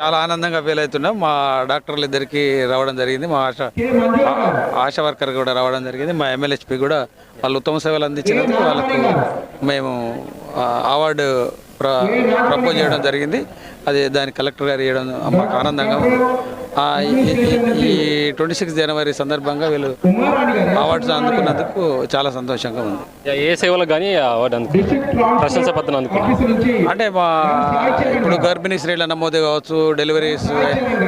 చాలా ఆనందంగా ఫీల్ అవుతున్నాం. మా డాక్టర్లు ఇద్దరికి రావడం జరిగింది. మా ఆశ ఆశా వర్కర్ కూడా రావడం జరిగింది. మా ఎమ్మెల్యేస్పీ కూడా వాళ్ళు ఉత్తమ సేవలు అందించినందుకు వాళ్ళకు మేము అవార్డు ప్ర ప్రపోజ్ చేయడం జరిగింది. అది దాని కలెక్టర్ గారు చేయడం మాకు ఆనందంగా ఉంది. ఈ- ట్వంటీ సిక్స్ జనవరి సందర్భంగా వీళ్ళు అవార్డ్స్ అందుకున్నందుకు చాలా సంతోషంగా ఉంది. ఏ సేవలకు కానీ అవార్డు అందుకున్నారు. ప్రశంసా పత్రం అందుకున్నారు. అంటే మా ఇప్పుడు గర్భిణీ స్త్రీల నమోదు కావచ్చు డెలివరీస్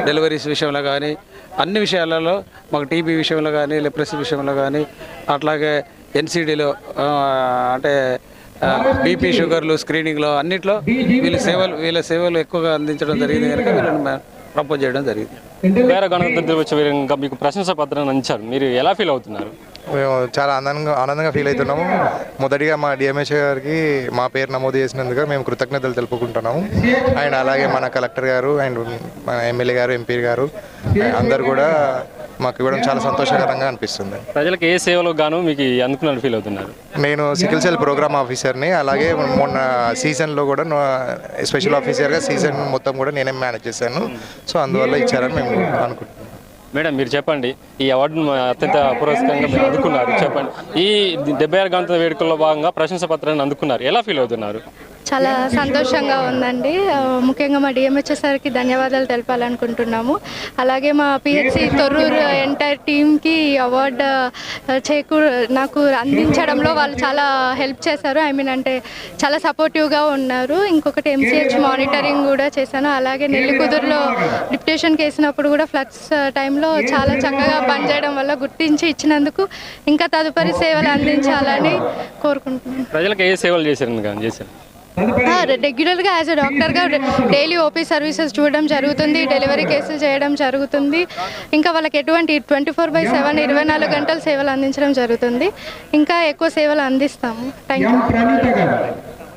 డెలివరీస్ విషయంలో కానీ అన్ని విషయాలలో మాకు టీబీ విషయంలో కానీ లెప్రసీ విషయంలో కానీ అట్లాగే ఎన్సీడీలో అంటే బీపీ షుగర్లు స్క్రీనింగ్లో అన్నిట్లో వీళ్ళ సేవలు వీళ్ళ సేవలు ఎక్కువగా అందించడం జరిగింది కనుక వీళ్ళని ప్రపోజ్ చేయడం జరిగింది. వేరే గణతంత్ర వచ్చే మీకు ప్రశంసా పత్రాన్ని అందించారు. మీరు ఎలా ఫీల్ అవుతున్నారు? మేము చాలా ఆనందంగా ఆనందంగా ఫీల్ అవుతున్నాము. మొదటిగా మా డిఎంహెచ్ గారికి మా పేరు నమోదు చేసినందుకు మేము కృతజ్ఞతలు తెలుపుకుంటున్నాము. అండ్ అలాగే మన కలెక్టర్ గారు అండ్ మన ఎమ్మెల్యే గారు ఎంపీ గారు అందరు కూడా మాకు ఇవ్వడం చాలా సంతోషకరంగా అనిపిస్తుంది. ప్రజలకు ఏ సేవలకు గాను మీకు అందుకున్నట్టు ఫీల్ అవుతున్నారు? నేను సికిల్ సెల్ ప్రోగ్రామ్ ఆఫీసర్ని అలాగే మొన్న సీజన్లో కూడా స్పెషల్ ఆఫీసర్గా సీజన్ మొత్తం కూడా నేనే మేనేజ్ చేశాను. సో అందువల్ల ఇచ్చారని మేము అనుకుంటున్నాం. మేడం మీరు చెప్పండి ఈ అవార్డును అత్యంత పురస్కారంగా మీరు అందుకున్నారు చెప్పండి. ఈ డెబ్బై ఆరు గంటల వేడుకల్లో భాగంగా ప్రశంసా పత్రాన్ని అందుకున్నారు ఎలా ఫీల్ అవుతున్నారు? చాలా సంతోషంగా ఉందండి. ముఖ్యంగా మా డిఎంహెచ్ఎస్ సార్కి ధన్యవాదాలు తెలపాలనుకుంటున్నాము. అలాగే మా పిహెచ్సి తొర్రూరు ఎంటైర్ టీమ్కి ఈ అవార్డు ఆ, చేకూ నాకు అందించడంలో వాళ్ళు చాలా హెల్ప్ చేశారు. ఐ మీన్ అంటే చాలా సపోర్టివ్గా ఉన్నారు. ఇంకొకటి ఎంసీహెచ్ మానిటరింగ్ కూడా చేశాను. అలాగే నెల్లికుదురులో డిప్యుటేషన్కి వేసినప్పుడు కూడా ఫ్లక్స్ టైంలో చాలా చక్కగా పనిచేయడం వల్ల గుర్తించి ఇచ్చినందుకు ఇంకా తదుపరి సేవలు అందించాలని కోరుకుంటున్నాను. ప్రజలకు ఏ సేవలు చేశారు? చేశారు. రెగ్యులర్గా యాజ్ అ డాక్టర్గా డైలీ ఓపీ సర్వీసెస్ చూడడం జరుగుతుంది డెలివరీ కేసులు చేయడం జరుగుతుంది. ఇంకా వాళ్ళకి ఎటువంటి ట్వంటీ ఫోర్ బై సెవెన్ ఇరవై నాలుగు గంటలు సేవలు అందించడం జరుగుతుంది. ఇంకా ఎక్కువ సేవలు అందిస్తాము. Thank you